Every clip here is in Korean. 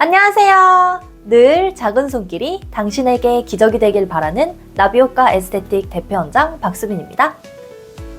안녕하세요. 늘 작은 손길이 당신에게 기적이 되길 바라는 나비효과 에스테틱 대표원장 박수빈입니다.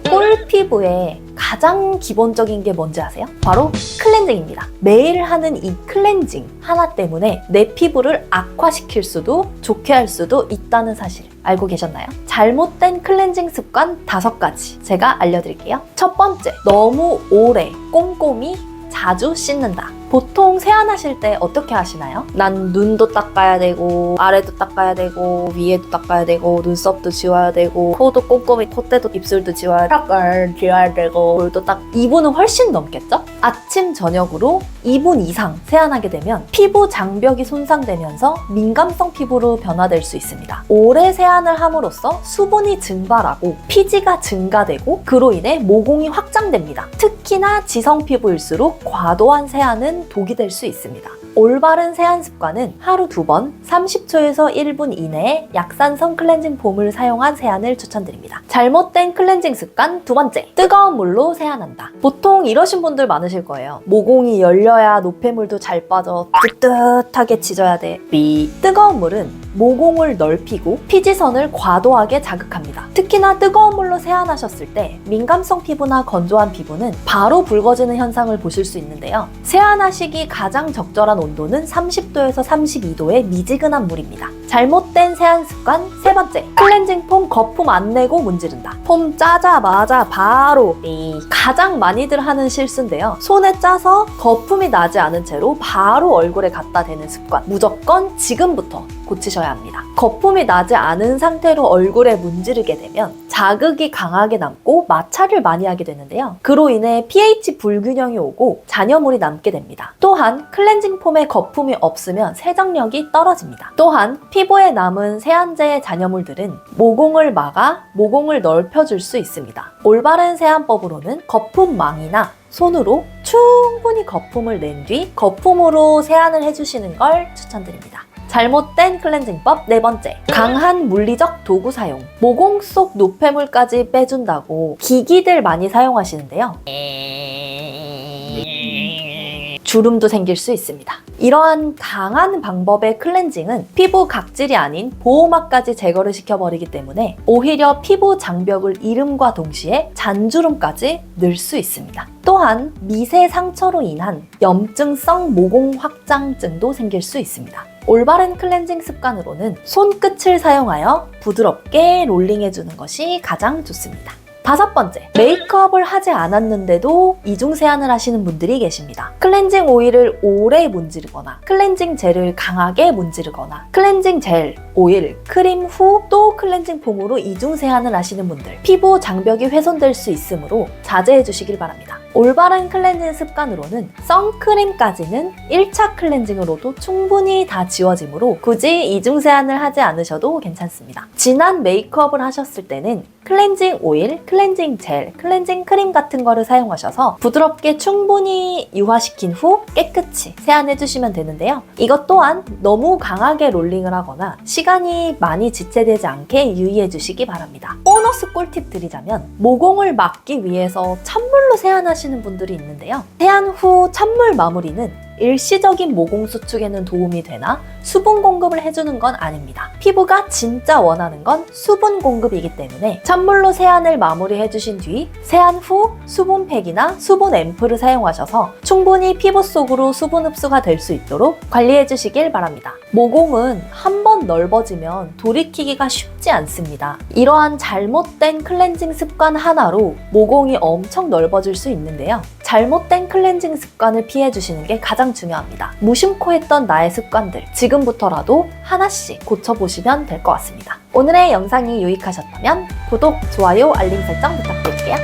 꿀 피부에 가장 기본적인 게 뭔지 아세요? 바로 클렌징입니다. 매일 하는 이 클렌징 하나 때문에 내 피부를 악화시킬 수도 좋게 할 수도 있다는 사실 알고 계셨나요? 잘못된 클렌징 습관 다섯 가지 제가 알려드릴게요. 첫 번째, 너무 오래 꼼꼼히 자주 씻는다. 보통 세안하실 때 어떻게 하시나요? 난 눈도 닦아야 되고 아래도 닦아야 되고 위에도 닦아야 되고 눈썹도 지워야 되고 코도 꼼꼼히 콧대도 입술도 지워야 턱을 지워야 되고 볼도 딱 2분은 훨씬 넘겠죠? 아침 저녁으로 2분 이상 세안하게 되면 피부 장벽이 손상되면서 민감성 피부로 변화될 수 있습니다. 오래 세안을 함으로써 수분이 증발하고 피지가 증가되고 그로 인해 모공이 확장됩니다. 특히나 지성 피부일수록 과도한 세안은 독이 될 수 있습니다. 올바른 세안 습관은 하루 두 번 30초에서 1분 이내에 약산성 클렌징 폼을 사용한 세안을 추천드립니다. 잘못된 클렌징 습관 두 번째, 뜨거운 물로 세안한다. 보통 이러신 분들 많으실 거예요. 모공이 열려야 노폐물도 잘 빠져 뜨뜻하게 지져야 돼. 삐. 뜨거운 물은 모공을 넓히고 피지선을 과도하게 자극합니다. 특히나 뜨거운 물로 세안하셨을 때 민감성 피부나 건조한 피부는 바로 붉어지는 현상을 보실 수 있는데요. 세안하 시기 가장 적절한 온도는 30도에서 32도의 미지근한 물입니다. 잘못된 세안 습관 세 번째, 클렌징 폼 거품 안 내고 문지른다. 폼 짜자마자 바로 이 가장 많이들 하는 실수인데요. 손에 짜서 거품이 나지 않은 채로 바로 얼굴에 갖다 대는 습관. 무조건 지금부터 고치셔야 합니다. 거품이 나지 않은 상태로 얼굴에 문지르게 되면 자극이 강하게 남고 마찰을 많이 하게 되는데요. 그로 인해 pH 불균형이 오고 잔여물이 남게 됩니다. 또한 클렌징 폼에 거품이 없으면 세정력이 떨어집니다. 또한 피부에 남은 세안제의 잔여물들은 모공을 막아 모공을 넓혀줄 수 있습니다. 올바른 세안법으로는 거품망이나 손으로 충분히 거품을 낸 뒤 거품으로 세안을 해주시는 걸 추천드립니다. 잘못된 클렌징법 네 번째. 강한 물리적 도구 사용. 모공 속 노폐물까지 빼준다고 기기들 많이 사용하시는데요. 주름도 생길 수 있습니다. 이러한 강한 방법의 클렌징은 피부 각질이 아닌 보호막까지 제거를 시켜버리기 때문에 오히려 피부 장벽을 잃음과 동시에 잔주름까지 늘 수 있습니다. 또한 미세 상처로 인한 염증성 모공 확장증도 생길 수 있습니다. 올바른 클렌징 습관으로는 손끝을 사용하여 부드럽게 롤링해주는 것이 가장 좋습니다. 다섯 번째, 메이크업을 하지 않았는데도 이중 세안을 하시는 분들이 계십니다. 클렌징 오일을 오래 문지르거나 클렌징 젤을 강하게 문지르거나 클렌징 젤, 오일, 크림 후 또 클렌징 폼으로 이중 세안을 하시는 분들 피부 장벽이 훼손될 수 있으므로 자제해 주시길 바랍니다. 올바른 클렌징 습관으로는 선크림까지는 1차 클렌징으로도 충분히 다 지워지므로 굳이 이중 세안을 하지 않으셔도 괜찮습니다. 진한 메이크업을 하셨을 때는 클렌징 오일, 클렌징 젤, 클렌징 크림 같은 거를 사용하셔서 부드럽게 충분히 유화시킨 후 깨끗이 세안해 주시면 되는데요. 이것 또한 너무 강하게 롤링을 하거나 시간이 많이 지체되지 않게 유의해 주시기 바랍니다. 보너스 꿀팁 드리자면 모공을 막기 위해서 찬물로 세안하시 는 분들이 있는데요. 세안 후 찬물 마무리는 일시적인 모공 수축에는 도움이 되나 수분 공급을 해주는 건 아닙니다. 피부가 진짜 원하는 건 수분 공급이기 때문에 찬물로 세안을 마무리해 주신 뒤 세안 후 수분팩이나 수분 앰플을 사용하셔서 충분히 피부 속으로 수분 흡수가 될 수 있도록 관리해 주시길 바랍니다. 모공은 한 번 넓어지면 돌이키기가 쉽지 않습니다. 이러한 잘못된 클렌징 습관 하나로 모공이 엄청 넓어질 수 있는데요. 잘못된 클렌징 습관을 피해 주시는 게 가장 중요합니다. 무심코 했던 나의 습관들 지금부터라도 하나씩 고쳐보시면 될 것 같습니다. 오늘의 영상이 유익하셨다면 구독, 좋아요, 알림 설정 부탁드릴게요.